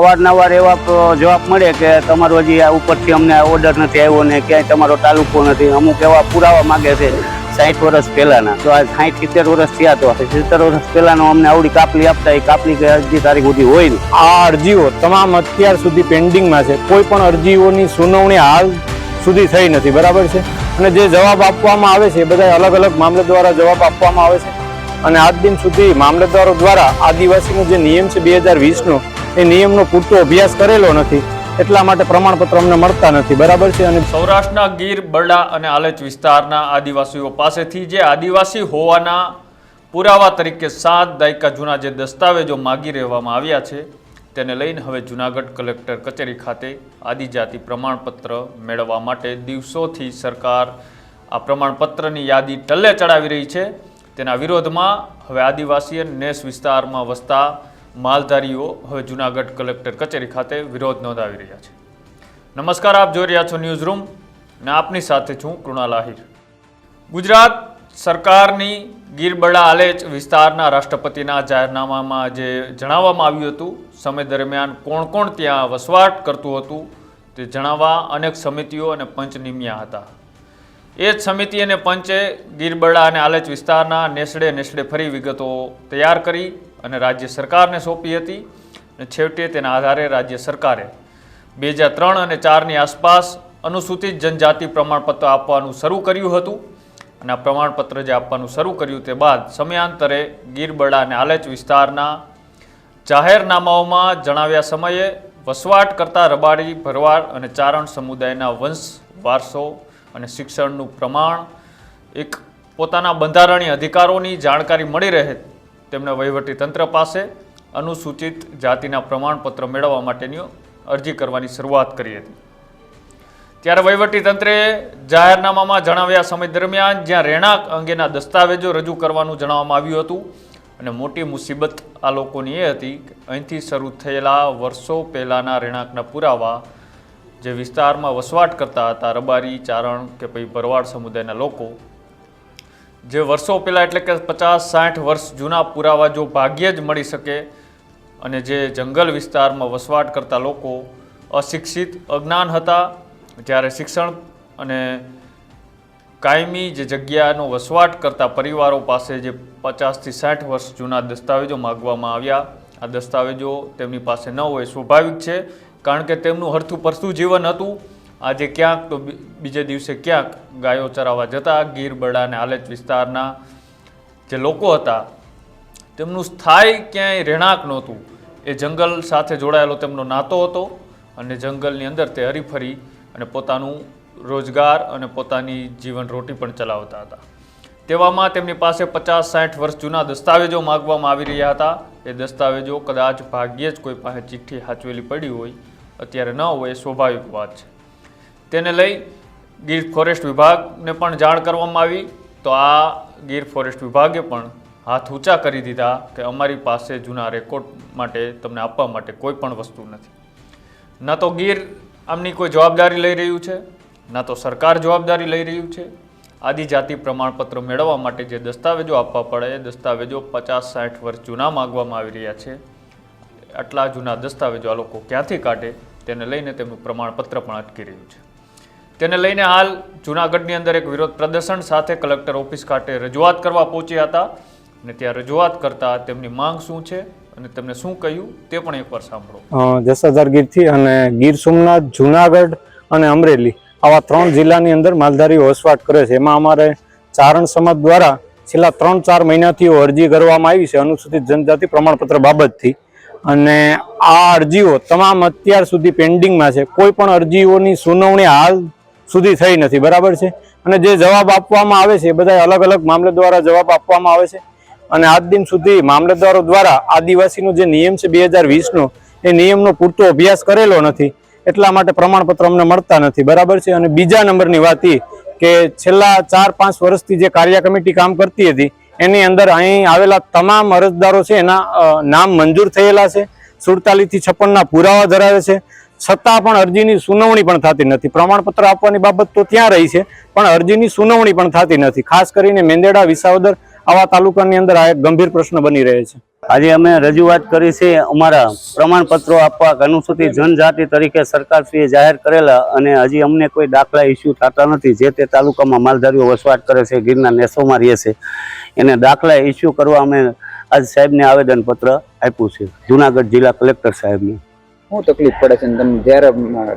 અવારનવાર એવા જવાબ મળે કે તમારો હજી આ ઉપરથી અમને ઓર્ડર નથી આવ્યો ને ક્યાંય તમારો તાલુકો નથી. અમુક એવા પુરાવા માગે છે સાઠ વર્ષ પહેલાના. તો આ સાઠ સિત્તેર વર્ષ થયા તો સિત્તેર વર્ષ પહેલાનો અમને આવડી કાપલી આપતા એ કાપલી કે અરજી તારીખ સુધી હોય આ અરજીઓ તમામ અત્યાર સુધી પેન્ડિંગમાં છે. કોઈ પણ અરજીઓની સુનાવણી હાલ સુધી થઈ નથી. બરાબર છે? અને જે જવાબ આપવામાં આવે છે એ બધા અલગ અલગ મામલે દ્વારા જવાબ આપવામાં આવે છે. અને આજ દિન સુધી મામલતદારો દ્વારા આદિવાસીનો જે નિયમ છે બે હજાર વીસનો એ નિયમનો પૂરતો અભ્યાસ કરેલો નથી. એટલા માટે પ્રમાણપત્ર અમને મળતા નથી. બરાબર છે અને સૌરાષ્ટ્રના ગીર, બરડા અને આલેચ વિસ્તારના આદિવાસીઓ પાસેથી જે આદિવાસી હોવાના પુરાવા તરીકે સાત દાયકા જૂના જે દસ્તાવેજો માગી રહેવામાં આવ્યા છે, તેને લઈને હવે જૂનાગઢ કલેક્ટર કચેરી ખાતે આદિજાતિ પ્રમાણપત્ર મેળવવા માટે દિવસોથી સરકાર આ પ્રમાણપત્રની યાદી ટલ્લે ચડાવી રહી છે. તેના વિરોધમાં હવે આદિવાસી નેસ વિસ્તારમાં વસતા માલધારીઓ હવે જૂનાગઢ કલેક્ટર કચેરી ખાતે વિરોધ નોંધાવી રહ્યા છે. નમસ્કાર, આપ જોઈ રહ્યા છો ન્યૂઝ રૂમ ને આપની સાથે છું કૃણાલ આહિર ગુજરાત સરકારની ગીરબડા આલેચ વિસ્તારના રાષ્ટ્રપતિના જાહેરનામામાં જે જણાવવામાં આવ્યું હતું, સમય દરમિયાન કોણ કોણ ત્યાં વસવાટ કરતું હતું તે જણાવવા અનેક સમિતિઓ અને પંચ નિમ્યા હતા. એ જ સમિતિ અને પંચે ગીરબડા અને આલેચ વિસ્તારના નેસડે નેસડે ફરી વિગતો તૈયાર કરી અને રાજ્ય સરકારને સોંપી હતી. અને છેવટે તેના આધારે રાજ્ય સરકારે બે હજાર ત્રણ અને ચારની આસપાસ અનુસૂચિત જનજાતિ પ્રમાણપત્ર આપવાનું શરૂ કર્યું હતું. અને આ પ્રમાણપત્ર જે આપવાનું શરૂ કર્યું તે બાદ સમયાંતરે ગીરબડા અને આલેચ વિસ્તારના જાહેરનામાઓમાં જણાવ્યા સમયે વસવાટ કરતા રબારી ભરવાડ અને ચારણ સમુદાયના વંશ, વારસો અને શિક્ષણનું પ્રમાણ એક પોતાના બંધારણીય અધિકારોની જાણકારી મળી રહે તેમણે વહીવટી તંત્ર પાસે અનુસૂચિત જાતિના પ્રમાણપત્ર મેળવવા માટેની અરજી કરવાની શરૂઆત કરી હતી. ત્યારે વહીવટી તંત્રે જાહેરનામામાં જણાવ્યા સમય દરમિયાન જ્યાં રહેણાંક અંગેના દસ્તાવેજો રજૂ કરવાનું જણાવવામાં આવ્યું હતું અને મોટી મુસીબત આ લોકોની એ હતી કે અહીંથી શરૂ થયેલા વર્ષો પહેલાંના રહેણાંકના પુરાવા જે વિસ્તારમાં વસવાટ કરતા હતા, રબારી, ચારણ કે પછી ભરવાડ સમુદાયના લોકો જે વર્ષો પહેલાં એટલે કે પચાસ, સાઠ વર્ષ જૂના પુરાવા જો ભાગ્યે જ મળી શકે અને જે જંગલ વિસ્તારમાં વસવાટ કરતા લોકો અશિક્ષિત, અજ્ઞાન હતા, જ્યારે શિક્ષણ અને કાયમી જે જગ્યાનો વસવાટ કરતા પરિવારો પાસે જે પચાસથી સાઠ વર્ષ જૂના દસ્તાવેજો માગવામાં આવ્યા, આ દસ્તાવેજો તેમની પાસે ન હોય, સ્વાભાવિક છે, કારણ કે તેમનું હરથું પરથું જીવન હતું. આજે ક્યાંક તો બીજે દિવસે ક્યાંક ગાયો ચરાવવા જતા ગીર બરડા અને આલેચ વિસ્તારના જે લોકો હતા, તેમનું સ્થાયી ક્યાંય રહેણાંક નહોતું. એ જંગલ સાથે જોડાયેલો તેમનો નાતો હતો અને જંગલની અંદર તે હરીફરી અને પોતાનું રોજગાર અને પોતાની જીવન રોટી પણ ચલાવતા હતા. તેવામાં તેમની પાસે પચાસ સાઠ વર્ષ જૂના દસ્તાવેજો માગવામાં આવી રહ્યા હતા. એ દસ્તાવેજો કદાચ ભાગ્યે જ કોઈ પાસે ચિઠ્ઠી સાચવેલી પડી હોય, અત્યારે ન હોય એ સ્વાભાવિક વાત છે. તેને લઈ ગીર ફોરેસ્ટ વિભાગને પણ જાણ કરવામાં આવી. તો આ ગીર ફોરેસ્ટ વિભાગે પણ હાથ ઊંચા કરી દીધા કે અમારી પાસે જૂના રેકોર્ડ માટે તમને આપવા માટે કોઈ પણ વસ્તુ નથી. ન તો ગીર આમની કોઈ જવાબદારી લઈ રહ્યું છે, ન તો સરકાર જવાબદારી લઈ રહ્યું છે. આદિજાતિ પ્રમાણપત્ર મેળવવા માટે જે દસ્તાવેજો આપવા પડે, એ દસ્તાવેજો પચાસ, સાઠ વર્ષ જૂના માગવામાં આવી રહ્યા છે. આટલા જૂના દસ્તાવેજો આ લોકો ક્યાંથી કાઢે, તેને લઈને તેમનું પ્રમાણપત્ર પણ અટકી રહ્યું છે. તેને લઈને હાલ જૂનાગઢની અંદર એક વિરોધ પ્રદર્શન સાથે કલેક્ટર ઓફિસ ખાતે રજૂઆત કરવા પહોંચ્યા હતા અને ત્યાં રજૂઆત કરતા તેમની માંગ શું છે અને તેમને શું કહ્યું તે પણ એકવાર સાંભળો. જસાધાર ગીરથી અને ગીર સોમનાથ, જુનાગઢ અને અમરેલી આવા ત્રણ જિલ્લાની અંદર માલધારીઓ વસવાટ કરે છે. એમાં અમારે ચારણ સમાજ દ્વારા છેલ્લા ત્રણ ચાર મહિનાથી અરજી કરવામાં આવી છે. અનુસૂચિત જનજાતિ પ્રમાણપત્ર બાબતથી. અને આ અરજીઓ તમામ અત્યાર સુધી પેન્ડિંગમાં છે. કોઈ પણ અરજીઓની સુનાવણી હાલ સુધી થઈ નથી, બરાબર છે? અને જે જવાબ આપવામાં આવે છે, એ બધા અલગ અલગ મામલે દ્વારા જવાબ આપવામાં આવે છે. અને આજ દિન સુધી મામલતદારો દ્વારા આદિવાસીનો જે નિયમ છે બે હજાર વીસનો, એ નિયમનો પૂરતો અભ્યાસ કરેલો નથી. એટલા માટે પ્રમાણપત્ર અમને મળતા નથી, બરાબર છે? અને બીજા નંબરની વાત કે છેલ્લા ચાર પાંચ વર્ષથી જે કાર્ય કમિટી કામ કરતી હતી, એની અંદર અહીં આવેલા તમામ અરજદારો છે એના નામ મંજૂર થયેલા છે. સુડતાલીસથી છપ્પનના પુરાવા ધરાવે છે. છતાં પણ અરજીની સુનાવણી પણ થતી નથી. પ્રમાણપત્ર આપવાની બાબત તો ત્યાં રહી છે, પણ અરજીની સુનાવણી પણ થતી નથી. ખાસ કરીને મેંદેડા, વિસાવદર આવા તાલુકાની અંદર આ એક ગંભીર પ્રશ્ન બની રહે છે. આજે અમે રજૂઆત કરી છે અમારા પ્રમાણપત્રો આપવા અનુસૂચિત જનજાતિ તરીકે સરકારશ્રીએ જાહેર કરેલા અને હજી અમને કોઈ દાખલા ઇસ્યુ થતા નથી. જે તે તાલુકામાં માલધારીઓ વસવાટ કરે છે, ગીરના નેસોમાં રહે છે, એને દાખલા ઇસ્યુ કરવા અમે આજ સાહેબને આવેદનપત્ર આપ્યું છે. જુનાગઢ જિલ્લા કલેક્ટર સાહેબને. શું તકલીફ પડે છે તમે જ્યારે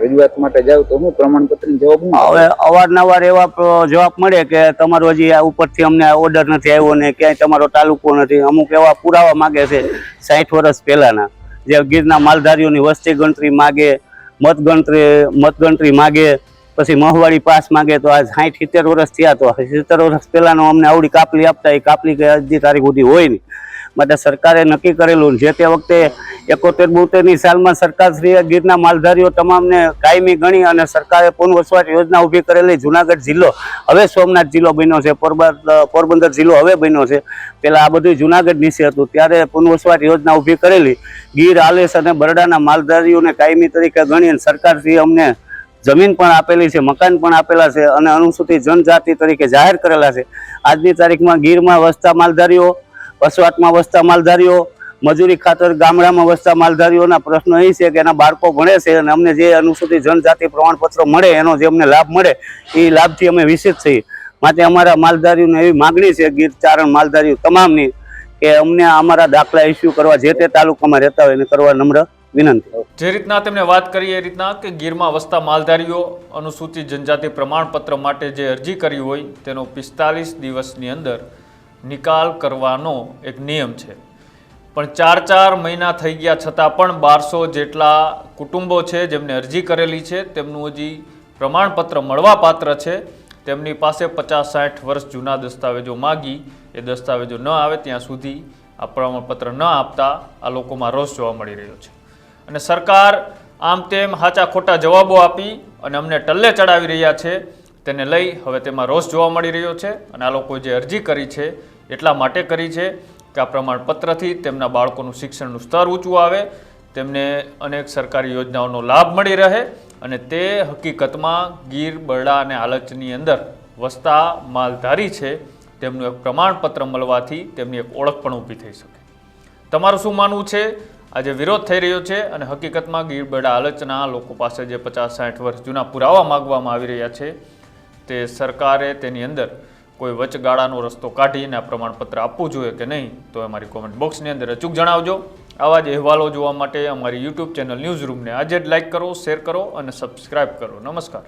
રજૂઆત માટે જાવ તો શું પ્રમાણપત્રની જવાબ હવે અવારનવાર એવા જવાબ મળે કે તમારો હજી આ ઉપરથી અમને ઓર્ડર નથી આવ્યો ને ક્યાંય તમારો તાલુકો નથી. અમુક એવા પુરાવા માગે છે સાઠ વર્ષ પહેલાના, જે ગીરના માલધારીઓની વસ્તી ગણતરી માગે, મતગણતરી મતગણતરી માગે, પછી મહવાડી પાસ માગે, તો આજ સાઠ સિત્તેર વર્ષ થયા. તો સિત્તેર વર્ષ પહેલાનો અમને આવડી કાપલી આપતા, એ કાપલી કે હજી તારીખ સુધી હોય નહીં. માટે સરકારે નક્કી કરેલું જે તે વખતે એકોતેર બોતેરની સાલમાં સરકારશ્રીએ ગીરના માલધારીઓ તમામને કાયમી ગણી અને સરકારે પુનવસવાટ યોજના ઊભી કરેલી જુનાગઢ જિલ્લો, હવે સોમનાથ જિલ્લો બન્યો છે પોરબંદર જિલ્લો હવે બન્યો છે. પહેલાં આ બધું જુનાગઢ નીચે હતું, ત્યારે પુનવસવાટ યોજના ઊભી કરેલી. ગીર, આલેસ અને બરડાના માલધારીઓને કાયમી તરીકે ગણી અને સરકારશ્રીએ અમને જમીન પણ આપેલી છે, મકાન પણ આપેલા છે અને અનુસૂચિત જનજાતિ તરીકે જાહેર કરેલા છે. આજની તારીખમાં ગીરમાં વસતા માલધારીઓ વસવાટમાં વસતા માલધારીઓ, મજૂરી ખાતર ગામડામાં વસતા માલધારીઓના પ્રશ્ન એ છે કે એના બાળકો ભણે છે અને અમને જે અનુસૂચિત જનજાતિ પ્રમાણપત્ર મળે, એનો જે અમને લાભ મળે, એ લાભથી અમે વિશેષ છીએ. માટે અમારા માલધારીઓને એવી માગણી છે ગીર ચારણ માલધારીઓ તમામની, કે અમને અમારા દાખલા ઇસ્યુ કરવા જે તે તાલુકામાં રહેતા હોય એને કરવા નમ્ર વિનંતી. જે રીતના તેમણે વાત કરી એ રીતના કે ગીરમાં વસતા માલધારીઓ અનુસૂચિત જનજાતિ પ્રમાણપત્ર માટે જે અરજી કરી હોય, તેનો પિસ્તાલીસ દિવસની અંદર નિકાલ કરવાનો એક નિયમ છે. પણ ચાર ચાર મહિના થઈ ગયા છતાં પણ બારસો જેટલા કુટુંબો છે જેમને અરજી કરેલી છે, તેમનું હજી પ્રમાણપત્ર મળવાપાત્ર છે. તેમની પાસે પચાસ સાઠ વર્ષ જૂના દસ્તાવેજો માગી, એ દસ્તાવેજો ન આવે ત્યાં સુધી આ પ્રમાણપત્ર ન આપતા આ લોકોમાં રોષ જોવા મળી રહ્યો છે. અને સરકાર આમ તેમ હાચા ખોટા જવાબો આપી અને અમને ટલ્લે ચડાવી રહ્યા છે, તેને લઈ હવે તેમાં રોષ જોવા મળી રહ્યો છે અને આ લોકોએ જે અરજી કરી છે એટલા માટે કરી છે કે આ પ્રમાણપત્રથી તેમના બાળકોનું શિક્ષણનું સ્તર ઊંચું આવે, તેમને અનેક સરકારી યોજનાઓનો લાભ મળી રહે અને તે હકીકતમાં ગીર, બરડા અને આલચની અંદર વસતા માલધારી છે, તેમનું એક પ્રમાણપત્ર મળવાથી તેમની એક ઓળખ પણ ઊભી થઈ શકે. તમારું શું માનવું છે? આજે વિરોધ થઈ રહ્યો છે અને હકીકતમાં ગીર, બરડા આલચના લોકો પાસે જે પચાસ સાઠ વર્ષ જૂના પુરાવા માગવામાં આવી રહ્યા છે, તે સરકારે તેની અંદર કોઈ વચગાળાનો રસ્તો કાઢીને પ્રમાણપત્ર આપવું જોઈએ કે નહીં, તો અમારી કોમેન્ટ બોક્સની અંદર અચૂક જણાવજો. આવા જ અહેવાલો જોવા માટે અમારી યુટ્યુબ ચેનલ ન્યૂઝ રૂમને આજે જ લાઇક કરો શેર કરો અને સબસ્ક્રાઇબ કરો. નમસ્કાર.